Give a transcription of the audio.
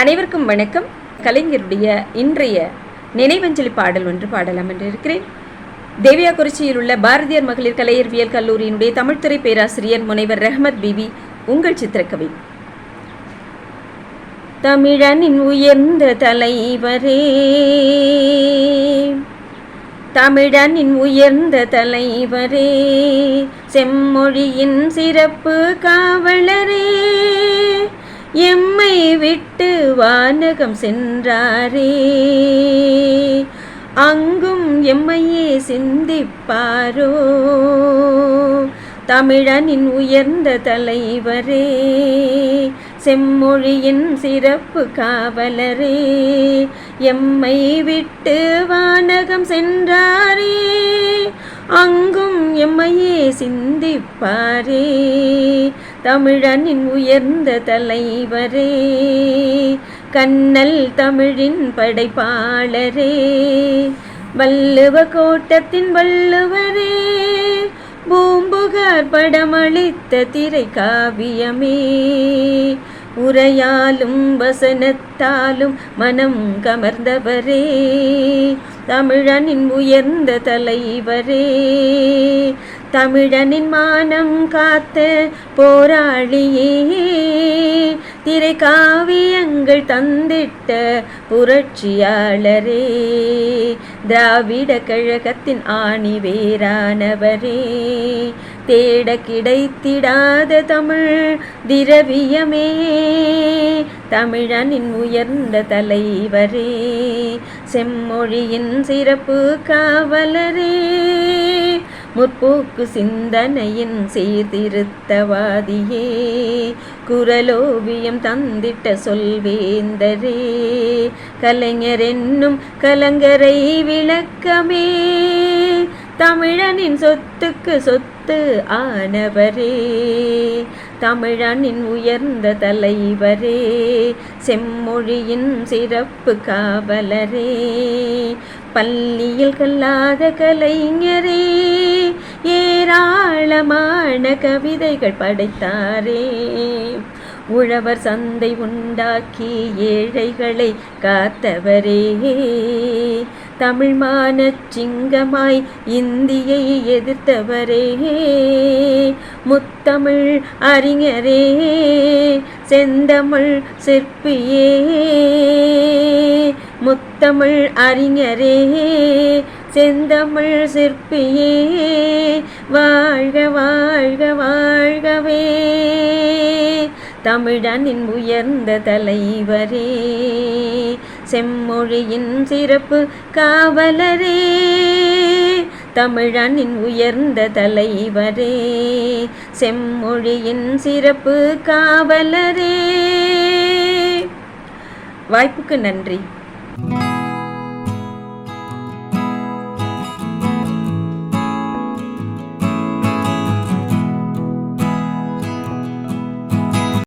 அனைவருக்கும் வணக்கம். கலைஞருடைய இன்றைய நினைவஞ்சலி பாடல் ஒன்று பாடலாம் என்று இருக்கிறேன். தேவியாக்குறிச்சியில் உள்ள பாரதியார் மகளிர் கலையறிவியல் கல்லூரியினுடைய தமிழ்துறை பேராசிரியர் முனைவர் ரஹமத் பிபி உங்கள் சித்திரக்கவி. தமிழனின் உயர்ந்த தலைவரே தமிழனின் உயர்ந்த தலைவரே செம்மொழியின் சிறப்பு காவலரே. வானகம் சென்றாரே. அங்கும் எம்மையே சிந்திப்பாரோ. தமிழனின் உயர்ந்த தலைவரே. செம்மொழியின் சிறப்பு காவலரே. எம்மை விட்டு வானகம் சென்றாரே. அங்கும் எம்மையே சிந்திப்பாரே. தமிழனின் உயர்ந்த தலைவரே கண்ணல் தமிழின் படைப்பாளரே வள்ளுவ கோட்டத்தின் வள்ளுவரே பூம்புகார் படமளித்த திரை காவியமே உரையாலும் வசனத்தாலும் மனம் கமர்ந்தவரே தமிழனின் உயர்ந்த தலைவரே தமிழனின் மானம் காத்த போராளியே திரை காவியங்கள் தந்திட்ட புரட்சியாளரே. திராவிட கழகத்தின் ஆணி வேறானவரே. தேட கிடைத்திடாத தமிழ் திரவியமே. தமிழனின் உயர்ந்த தலைவரே. செம்மொழியின் சிறப்பு காவலரே. முற்போக்கு சிந்தனையின் சீர்திருத்தவாதியே குரலோவியம் தந்திட்ட சொல்வேந்தரே கலைஞர் என்னும் கலங்கரை விளக்கமே தமிழனின் சொத்துக்கு சொத்து ஆனவரே தமிழனின் உயர்ந்த தலைவரே செம்மொழியின் சிறப்பு காவலரே பள்ளியில் கல்லாத கலைஞரே ஏராளமான கவிதைகள் படைத்தாரே. உழவர் சந்தை உண்டாக்கி ஏழைகளை காத்தவரே. தமிழ்மான சிங்கமாய் இந்தியை எதிர்த்தவரே. முத்தமிழ் அறிஞரே செந்தமிழ் சிற்பியே. முத்தமிழ் அறிஞரே செந்தமிழ் சிற்பியே வாழ்க வாழ்க வாழ்கவே. தமிழனின் உயர்ந்த தலைவரே செம்மொழியின் சிறப்பு காவலரே. தமிழனின் உயர்ந்த தலைவரே செம்மொழியின் சிறப்பு காவலரே. வாய்ப்புக்கு நன்றி. Bye.